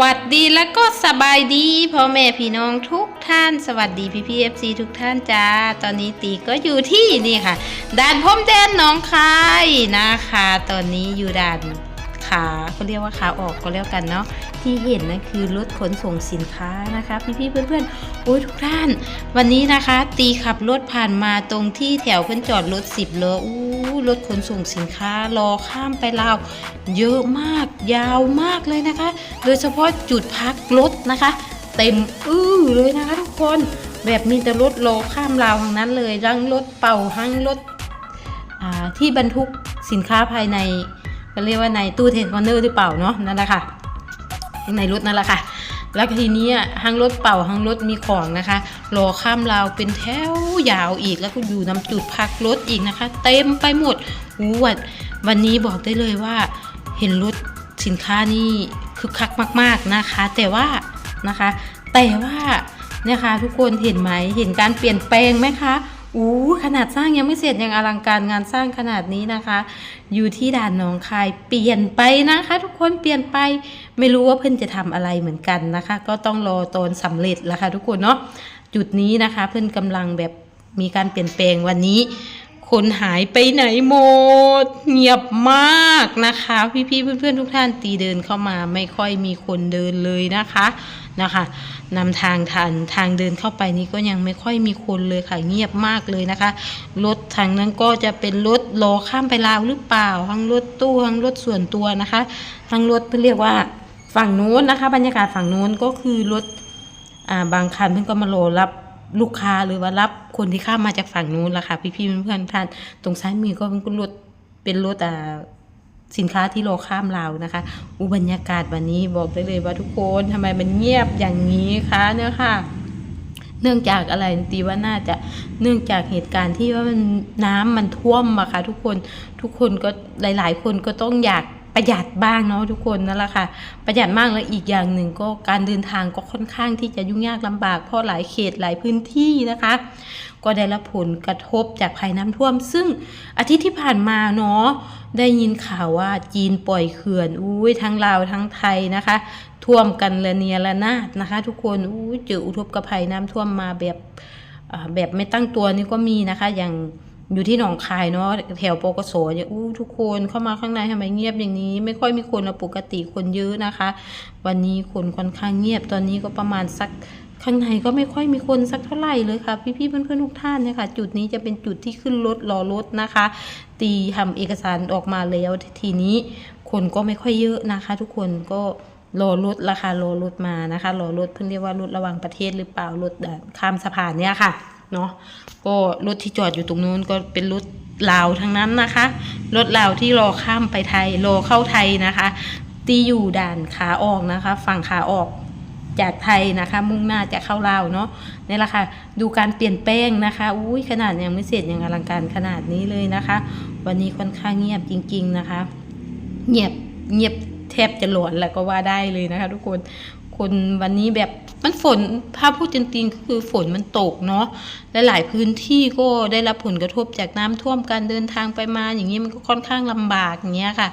วัสดีและก็สบายดีพ่อแม่พี่น้องทุกท่านสวัสดีพี่พีเอฟซีทุกท่านจ้า ตอนนี้ตีก็อยู่ที่นี่ค่ะด่านพรมแดนหนองคายนะคะ ตอนนี้อยู่ด่าน ขาเขาเรียกว่าขาออกก็แล้วกันเนาะที่เห็นนะคือรถขนส่งสินค้านะคะพี่ๆเพื่อนๆโอ้ยทุกท่าน วันนี้นะคะ ตีขับรถผ่านมาตรงที่แถวเพื่อนจอดรถสิบเล้ออู้รถขนส่งสินค้ารอข้ามไปลาวเยอะมากยาวมากเลยนะคะ โดยเฉพาะจุดพักรถนะคะ เต็มอื้อเลยนะคะทุกคนแบบมีแต่รถรอข้ามราวทั้งนั้นเลยทั้งรถเป่าทั้งรถที่บรรทุกสินค้าภายใน ก็เรียกว่าในตู้เทนคอนเนอร์หรือเปล่าเนาะนั่นแหละค่ะในรถนั่นแหละค่ะ แล้วทีนี้อะทั้งรถเป่าทั้งรถมีของนะคะ รอข้ามราวเป็นแถวยาวอีกแล้วก็อยู่นำจุดพักรถอีกนะคะ เต็มไปหมดอู้วันวันนี้บอกได้เลยว่า เห็นรถสินค้านี่คึกคักมาก ๆนะคะ แต่ว่านะคะ แต่ว่าเนี่ยค่ะทุกคนเห็นไหมเห็นการเปลี่ยนแปลงไหมคะ อู้ขนาดสร้างยังไม่เสร็จยังอลังการงานสร้างขนาดนี้นะคะ อยู่ที่ด่านหนองคายเปลี่ยนไปนะคะ ทุกคนเปลี่ยนไปไม่รู้ว่าเพื่อนจะทำอะไรเหมือนกันนะคะ ก็ต้องรอตอนสำเร็จละค่ะทุกคนเนาะจุดนี้นะคะ เพื่อนกำลังแบบมีการเปลี่ยนแปลงวันนี้ คนหายไปไหนหมด เงียบมากนะคะ พี่ๆเพื่อนๆทุกท่านตีเดินเข้ามาไม่ค่อยมีคนเดินเลยนะคะนะคะนำทางทางทางเดินเข้าไปนี้ก็ยังไม่ค่อยมีคนเลยค่ะเงียบมากเลยนะคะรถทางนั้นก็จะเป็นรถรอข้ามไปลาวหรือเปล่าทั้งรถตู้ทั้งรถส่วนตัวนะคะทั้งรถเพื่อเรียกว่าฝั่งนู้นนะคะ บรรยากาศฝั่งนู้นก็คือรถอ่าบางคันเพิ่นก็มารอรับ ลูกค้าหรือว่ารับคนที่ข้ามมาจากฝั่งนู้นล่ะค่ะ พี่ๆเพื่อนๆท่านตรงซ้ายมือก็เป็นรถเป็นรถอ่าสินค้าที่รอข้ามลานะคะ อุบรรยากาศวันนี้บอกได้เลยว่าทุกคนทำไมมันเงียบอย่างนี้คะเนี่ยค่ะ เนื่องจากอะไรตีว่าน่าจะเนื่องจากเหตุการณ์ที่ว่ามันน้ำมันท่วมอะค่ะทุกคนทุกคนก็หลาย ๆ คนก็ต้องอยาก ประหยัดบ้างเนาะทุกคนนั่นแหละค่ะ ประหยัดมากแล้วอีกอย่างหนึ่งก็การเดินทางก็ค่อนข้างที่จะยุ่งยากลำบากเพราะหลายเขตหลายพื้นที่นะคะ ก็ได้รับผลกระทบจากภัยน้ำท่วม ซึ่งอาทิตย์ที่ผ่านมาเนาะได้ยินข่าวว่าจีนปล่อยเขื่อนอุ้ยทั้งลาวทั้งไทยนะคะ ท่วมกันละเนียระนาดนะคะ ทุกคนอุ้ยเจออุทกภัยน้ำท่วมมาแบบแบบไม่ตั้งตัวนี่ก็มีนะคะอย่าง อยู่ที่หนองคายเนาะแถวปกสเนี่ยอู้ทุกคนเข้ามาข้างในทำไมเงียบอย่างนี้ ไม่ค่อยมีคนนะปกติคนเยอะนะคะ วันนี้คนค่อนข้างเงียบตอนนี้ก็ประมาณสักข้างในก็ไม่ค่อยมีคนสักเท่าไหร่เลยค่ะ พี่ๆเพื่อนๆทุกท่านเนี่ยค่ะจุดนี้จะเป็นจุดที่ขึ้นรถรอรถนะคะ ตีทำเอกสารออกมาแล้วทีนี้คนก็ไม่ค่อยเยอะนะคะ ทุกคนก็รอรถราคารอรถมานะคะรอรถเพิ่งเรียกว่ารถระหว่างประเทศหรือเปล่ารถข้ามสะพานเนี่ยค่ะ เนาะก็รถที่จอดอยู่ตรงนู้นก็เป็นรถลาวทั้งนั้นนะคะ รถลาวที่รอข้ามไปไทยรอเข้าไทยนะคะ ตีอยู่ด่านขาออกนะคะ ฝั่งขาออกจากไทยนะคะ มุ่งหน้าจะเข้าลาวเนาะนี่แหละค่ะ ดูการเปลี่ยนแปลงนะคะอุ้ยขนาดยังไม่เสร็จยังอลังการขนาดนี้เลยนะคะ วันนี้ค่อนข้างเงียบจริง ๆนะคะ เงียบเงียบแทบจะหลอนแล้วก็ว่าได้เลยนะคะ ทุกคนคนวันนี้แบบ มันฝนถ้าพูดจริงๆก็คือฝนมันตกเนาะและหลายพื้นที่ก็ได้รับผลกระทบจากน้ำท่วมการเดินทางไปมาอย่างนี้มันก็ค่อนข้างลำบากอย่างเงี้ยค่ะ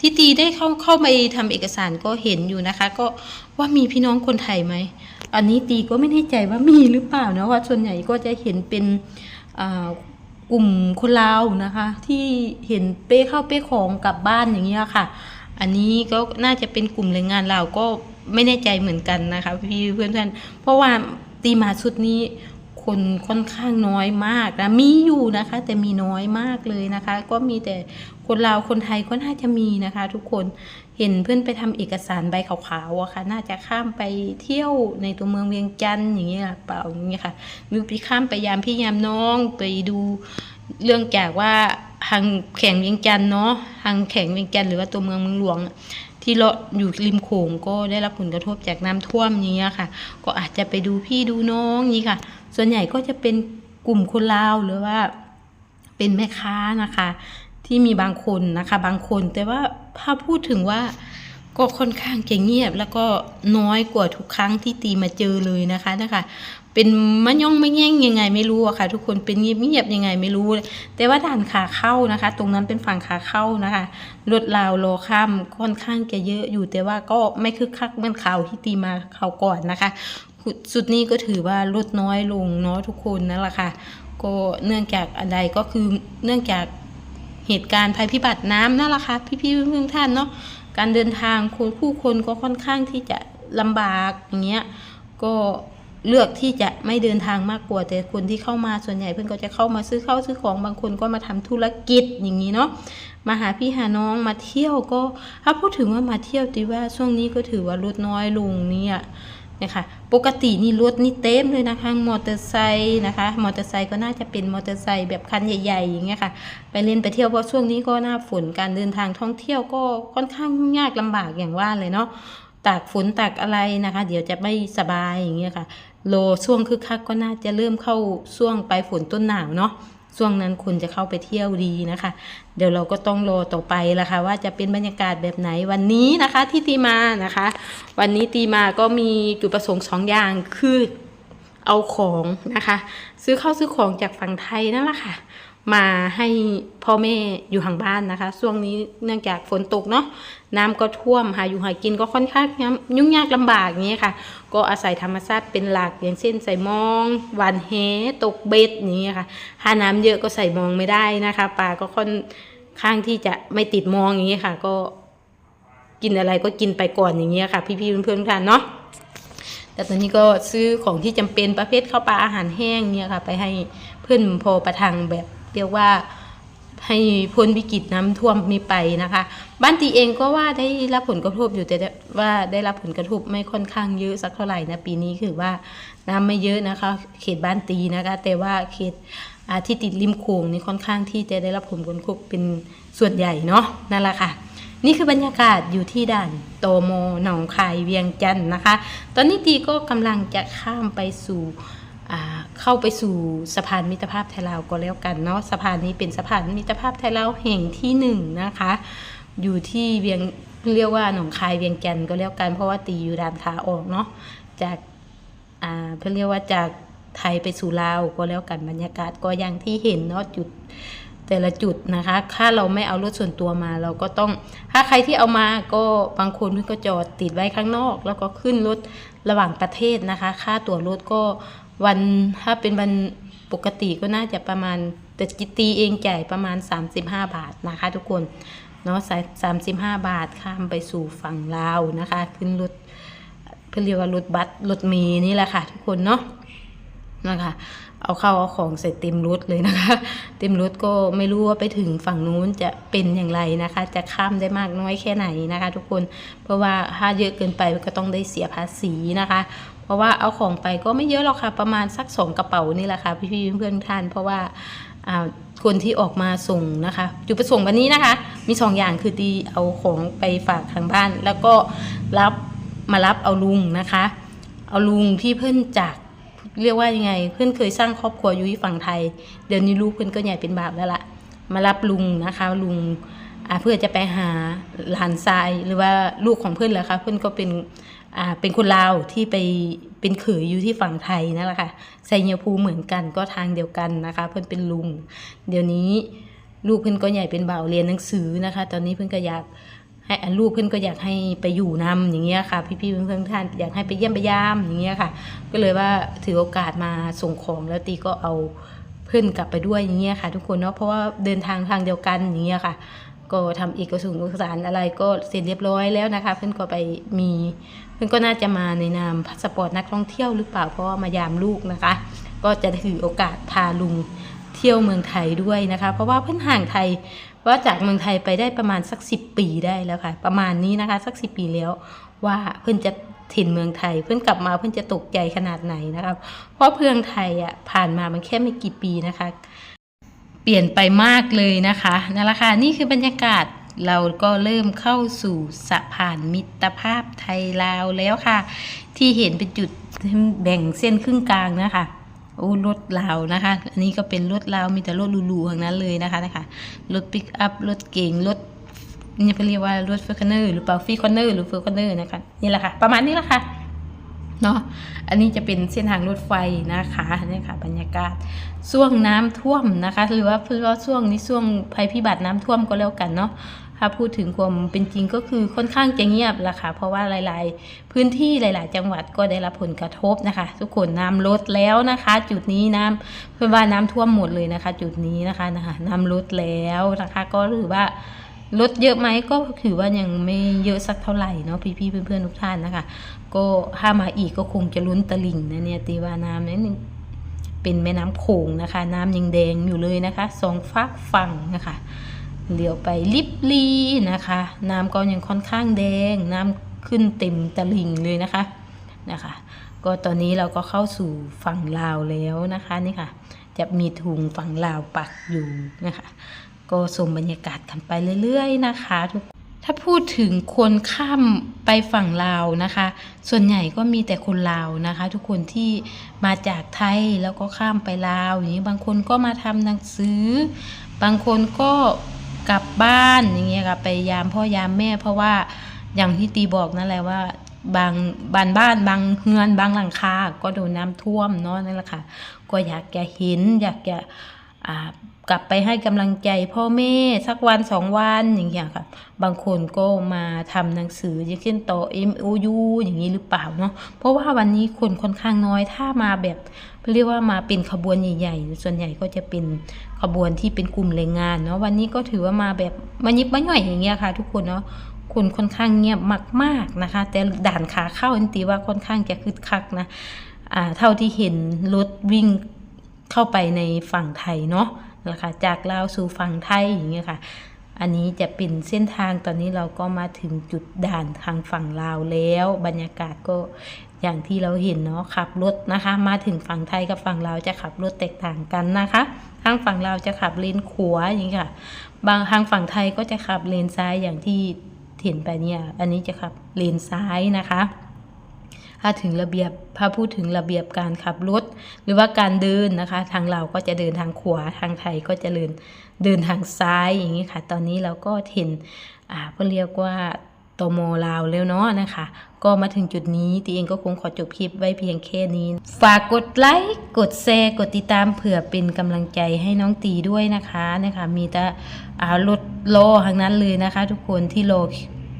ที่ตีได้เข้าเข้าไปทำเอกสารก็เห็นอยู่นะคะ ก็ว่ามีพี่น้องคนไทยไหมอันนี้ตีก็ไม่แน่ใจว่ามีหรือเปล่านะว่าส่วนใหญ่ก็จะเห็นเป็นอ่ากลุ่มคนลาวนะคะ ที่เห็นเป้เข้าเป้ของกลับบ้านอย่างเงี้ยค่ะ อันนี้ก็น่าจะเป็นกลุ่มแรงงานลาวก็ ไม่แน่ใจเหมือนกันนะคะพี่เพื่อนๆ เพราะว่าตีมาชุดนี้คนค่อนข้างน้อยมากนะมีอยู่นะคะ แต่มีน้อยมากเลยนะคะ ก็มีแต่คนลาวคนไทยก็น่าจะมีนะคะ ทุกคนเห็นเพื่อนไปทำเอกสารใบขาวๆอะค่ะ น่าจะข้ามไปเที่ยวในตัวเมืองเวียงจันทร์อย่างเงี้ยเปล่าอย่างเงี้ยค่ะมีไปข้ามไปยามพี่ยามน้องไปดูเรื่องจากว่าทางแข่งเวียงจันทร์เนาะทางแข่งเวียงจันทร์หรือว่าตัวเมืองเมืองหลวง ที่เลาะอยู่ริมโขงก็ได้รับผลกระทบจากน้ำท่วมอย่างเงี้ยค่ะ ก็อาจจะไปดูพี่ดูน้องนี้ค่ะ ส่วนใหญ่ก็จะเป็นกลุ่มคนลาวหรือว่า เป็นแม่ค้านะคะ ที่มีบางคนนะคะ บางคนแต่ว่าถ้าพูดถึงว่า ก็ค่อนข้างจะเงียบแล้วก็น้อยกว่าทุกครั้งที่ตีมาเจอเลยนะคะนะคะ เป็นมะย่องไมะแย่งยังไงไม่รู้อะค่ะ ทุกคนเป็นเงียบๆยังไงไม่รู้ แต่ว่าด่านขาเข้านะคะ ตรงนั้นเป็นฝั่งขาเข้านะคะรถราวโลข้ามค่อนข้างจะเยอะอยู่แต่ว่าก็ไม่คึกคักเหมือนข่าวที่ตีมาข่าวก่อนนะคะสุดนี้ก็ถือว่าลดน้อยลงเนาะทุกคนนั่นแหละค่ะ ก็เนื่องจากอะไรก็คือเนื่องจากเหตุการณ์ภัยพิบัติน้ำนั่นแหละค่ะพี่ๆเพื่อนๆท่านเนาะ การเดินทางคนผู้คนก็ค่อนข้างที่จะลำบากอย่างเงี้ยก็เลือกที่จะไม่เดินทางมากกว่าแต่คนที่เข้ามาส่วนใหญ่เพื่อนก็จะเข้ามาซื้อข้าวซื้อของบางคนก็มาทำธุรกิจอย่างนี้เนาะมาหาพี่หาน้องมาเที่ยวก็ถ้าพูดถึงว่ามาเที่ยวตีว่าช่วงนี้ก็ถือว่าลดน้อยลงเนี่ย นะคะปกตินี่รถนี่เต็มเลยนะคะมอเตอร์ไซค์นะคะมอเตอร์ไซค์ก็น่าจะเป็นมอเตอร์ไซค์แบบคันใหญ่ ๆ อย่างเงี้ยค่ะ ไปเล่นไปเที่ยวเพราะช่วงนี้ก็หน้าฝนการเดินทางท่องเที่ยวก็ค่อนข้างยากลำบากอย่างว่าเลยเนาะตากฝนตากอะไรนะคะ เดี๋ยวจะไม่สบายอย่างเงี้ยค่ะ โลช่วงคึกคักก็น่าจะเริ่มเข้าช่วงปลายฝนต้นหนาวเนาะ ช่วงนั้นคนจะเข้าไปเที่ยวดีนะคะ เดี๋ยวเราก็ต้องรอต่อไปละค่ะว่าจะเป็นบรรยากาศแบบไหนวันนี้นะคะที่ตีมานะคะ วันนี้ตีมาก็มีจุดประสงค์สองอย่างคือเอาของนะคะ ซื้อข้าวซื้อของจากฝั่งไทยนั่นแหละค่ะ มาให้พ่อแม่อยู่ห่างบ้านนะคะช่วงนี้เนื่องจากฝนตกเนาะน้ำก็ท่วมหาอยู่หากินก็ค่อนข้างยุ่งยากลำบากอย่างเงี้ยค่ะ ก็อาศัยธรรมชาติเป็นหลักอย่างเช่นใส่มองหวานแหตกเบ็ดอย่างเงี้ยค่ะถ้าน้ำเยอะก็ใส่มองไม่ได้นะคะปลาก็ค่อนข้างที่จะไม่ติดมองอย่างเงี้ยค่ะ ก็กินอะไรก็กินไปก่อนอย่างเงี้ยค่ะ พี่ๆเพื่อนๆทุกท่านเนาะแต่ตอนนี้ก็ซื้อของที่จำเป็นประเภทข้าวปลาอาหารแห้งเนี่ยค่ะ ไปให้เพื่อนพอประทังแบบ เรียกว่าให้พ้นวิกฤตน้ำท่วมมีไปนะคะ บ้านตีเองก็ว่าได้รับผลกระทบอยู่แต่ว่าได้รับผลกระทบไม่ค่อนข้างเยอะสักเท่าไหร่นะปีนี้คือว่าน้ำไม่เยอะนะคะ เขตบ้านตีนะคะ แต่ว่าเขตที่ติดริมโขงนี่ค่อนข้างที่จะได้รับผลกระทบเป็นส่วนใหญ่เนาะนั่นแหละค่ะ นี่คือบรรยากาศอยู่ที่ด่านโตโมหนองคายเวียงจันทน์นะคะ ตอนนี้ตีก็กำลังจะข้ามไปสู่ เข้าไปสู่สะพานมิตรภาพไทยลาวก็แล้วกันเนาะสะพานนี้เป็นสะพานมิตรภาพไทยลาวแห่งที่หนึ่งนะคะ อยู่ที่เวียงเรียกว่าหนองคายเวียงจันทน์ก็แล้วกันเพราะว่าตีอยู่ด้านขาออกเนาะจากอ่าเพื่อเรียกว่าจากไทยไปสู่ลาวก็แล้วกันบรรยากาศก็อย่างที่เห็นเนาะจุดแต่ละจุดนะคะ ถ้าเราไม่เอารถส่วนตัวมาเราก็ต้อง ถ้าใครที่เอามาก็บางคนเพิ่งก็จอดติดไว้ข้างนอก แล้วก็ขึ้นรถระหว่างประเทศนะคะ ค่าตั๋วรถก็ วันถ้าเป็นวันปกติก็น่าจะประมาณแต่จิตีเองจ่ายประมาณ 35 บาทนะคะ ทุกคนเนาะสามสิบห้าบาทข้ามไปสู่ฝั่งลาวนะคะ ขึ้นรถเพื่อเรียกว่ารถบัสรถเมล์นี่แหละค่ะ ทุกคนเนาะนะคะ เอาเข้าเอาของใส่เต็มรถเลยนะคะ เต็มรถก็ไม่รู้ว่าไปถึงฝั่งนู้นจะเป็นอย่างไรนะคะ จะข้ามได้มากน้อยแค่ไหนนะคะ ทุกคนเพราะว่าถ้าเยอะเกินไปก็ต้องได้เสียภาษีนะคะ ราะว่าเอาของไปก็ไม่เยอะหรอกค่ะ ประมาณสักสองกระเป๋านี่แหละค่ะ พี่ๆเพื่อนๆท่าน เพราะว่าคนที่ออกมาส่งนะคะจุดประสงค์วันนี้นะคะ มีสองอย่างคือดีเอาของไปฝากทางบ้าน แล้วก็รับมารับเอาลุงนะคะ เอาลุงที่เพื่อนจากเรียกว่ายังไง เพื่อนเคยสร้างครอบครัวอยู่ที่ฝั่งไทย เดี๋ยวนี้ลูกเพื่อนก็ใหญ่เป็นบาปแล้วล่ะ มารับลุงนะคะลุงเพื่อจะไปหาหลานทรายหรือว่าลูกของเพื่อนแหละค่ะเพื่อนก็เป็น เป็นคนลาวที่ไปเป็นเขยอยู่ที่ฝั่งไทยนั่นแหละค่ะไซเยภูเหมือนกันก็ทางเดียวกันนะคะ เพื่อนเป็นลุง เดี๋ยวนี้ลูกเพื่อนก็ใหญ่เป็นบ่าวเรียนหนังสือนะคะ ตอนนี้เพื่อนก็อยากให้ลูกเพื่อนก็อยากให้ไปอยู่นำอย่างเงี้ยค่ะ พี่ๆเพื่อนๆท่านอยากให้ไปเยี่ยมไปยามอย่างเงี้ยค่ะ ก็เลยว่าถือโอกาสมาส่งของแล้วตีก็เอาเพื่อนกลับไปด้วยอย่างเงี้ยค่ะ ทุกคนเนาะเพราะว่าเดินทางทางเดียวกันอย่างเงี้ยค่ะ ก็ทำเอกสารเอกสารอะไรก็เสร็จเรียบร้อยแล้วนะคะ เพื่อนก็ไปมีเพื่อนก็น่าจะมาในนามพาสปอร์ตนักท่องเที่ยวหรือเปล่าเพราะว่ามายามลูกนะคะ ก็จะถือโอกาสพาลุงเที่ยวเมืองไทยด้วยนะคะ เพราะว่าเพื่อนห่างไทยว่าจากเมืองไทยไปได้ประมาณสักสิปีได้แล้วค่ะ ประมาณนี้นะคะ สักสิปีแล้ว ว่าเพื่อนจะถิ่นเมืองไทย เพื่อนกลับมาเพื่อนจะตกใจขนาดไหนนะครับ เพราะเพื่องไทยอะผ่านมามันแค่ไม่กี่ปีนะคะ เปลี่ยนไปมากเลยนะคะนั่นแหละค่ะนี่คือบรรยากาศเราก็เริ่มเข้าสู่สะพานมิตรภาพไทยลาวแล้วค่ะ ที่เห็นเป็นจุดแบ่งเส้นครึ่งกลางนะคะโอ้รถลาวนะคะ อันนี้ก็เป็นรถลาวมีแต่รถหรูๆทั้งนั้นเลยนะคะนะคะรถปิกอัพรถเก๋งรถนี่เขาเรียกว่ารถเฟอร์คอนเนอร์หรือเปล่าฟีคอนเนอร์หรือเฟอร์คอนเนอร์นะคะนี่แหละค่ะ ประมาณนี้แหละค่ะ เนาะอันนี้จะเป็นเส้นทางรถไฟนะคะนี่ค่ะ บรรยากาศช่วงน้ำท่วมนะคะ หรือว่าเพื่อว่าช่วงนี้ช่วงภัยพิบัติน้ำท่วมก็แล้วกันเนาะถ้าพูดถึงความเป็นจริงก็คือค่อนข้างจะเงียบละค่ะ เพราะว่าหลาย ๆ พื้นที่หลาย ๆ จังหวัดก็ได้รับผลกระทบนะคะ ทุกคนน้ำลดแล้วนะคะ จุดนี้น้ำเพื่อนว่าน้ำท่วมหมดเลยนะคะ จุดนี้นะคะนะคะ น้ำลดแล้วนะคะ ก็ถือว่า ลดเยอะไหมก็ถือว่ายังไม่เยอะสักเท่าไหร่เนาะพี่ๆเพื่อนๆทุกท่านนะคะ ก็ถ้ามาอีกก็คงจะลุ้นตลิ่งนะเนี่ยตีว่าน้ำนั้นเป็นแม่น้ำโขงนะคะ น้ำยังแดงอยู่เลยนะคะสองฝากฝั่งนะคะเลี้ยวไปลิบลีนะคะ น้ำก็ยังค่อนข้างแดง น้ำขึ้นเต็มตลิ่งเลยนะคะนะคะ ก็ตอนนี้เราก็เข้าสู่ฝั่งลาวแล้วนะคะนี่ค่ะ จะมีถุงฝั่งลาวปักอยู่นะคะ ก็ชมบรรยากาศกันไปเรื่อยๆนะคะทุกถ้าพูดถึงคนข้ามไปฝั่งลาวนะคะ ส่วนใหญ่ก็มีแต่คนลาวนะคะ ทุกคนที่มาจากไทยแล้วก็ข้ามไปลาวอย่างนี้บางคนก็มาทำหนังสือ บางคนก็กลับบ้านอย่างเงี้ยค่ะไปยามพ่อยามแม่ เพราะว่าอย่างที่ตีบอกนั่นแหละว่าบางบานบ้านบางเฮือนบางหลังคาก็โดนน้ำท่วมเนาะนั่นแหละค่ะ ก็อยากจะเห็นอยากจะอ่า กลับไปให้กำลังใจพ่อแม่สักวันสองวันอย่างเงี้ยค่ะ บางคนก็มาทำหนังสืออย่างเช่นต่อ MOU อย่างนี้หรือเปล่าเนาะเพราะว่าวันนี้คนค่อนข้างน้อยถ้ามาแบบเรียกว่ามาเป็นขบวนใหญ่ๆ ส่วนใหญ่ก็จะเป็นขบวนที่เป็นกลุ่มแรงงานเนาะวันนี้ก็ถือว่ามาแบบมายิบมาหน่อยอย่างเงี้ยค่ะ ทุกคนเนาะคนค่อนข้างเงียบมากๆนะคะ แต่ด่านขาเข้าอันตีว่าค่อนข้างจะคึกคักนะอ่าเท่าที่เห็นรถวิ่งเข้าไปในฝั่งไทยเนาะ นะคะจากลาวสู่ฝั่งไทยอย่างเงี้ยค่ะ อันนี้จะเป็นเส้นทางตอนนี้เราก็มาถึงจุดด่านทางฝั่งลาวแล้ว บรรยากาศก็อย่างที่เราเห็นเนาะขับรถนะคะ มาถึงฝั่งไทยกับฝั่งลาวจะขับรถแตกต่างกันนะคะทางฝั่งลาวจะขับเลนขวาอย่างนี้ค่ะ บางทางฝั่งไทยก็จะขับเลนซ้ายอย่างที่เห็นไปเนี่ย อันนี้จะขับเลนซ้ายนะคะ ถ้าถึงระเบียบถ้าพูดถึงระเบียบการขับรถ หรือว่าการเดินนะคะ ทางเราก็จะเดินทางขวาทางไทยก็จะเดินเดินทางซ้ายอย่างนี้ค่ะ ตอนนี้เราก็เห็นอ่าเพื่อเรียกว่าตโมลาวแล้วเนาะนะคะ ก็มาถึงจุดนี้ตีเองก็คงขอจบคลิปไว้เพียงแค่นี้ ฝากกดไลค์กดแชร์กดติดตามเผื่อเป็นกำลังใจให้น้องตีด้วยนะคะนะคะ มีแต่รถโลทางนั้นเลยนะคะ ทุกคนที่โล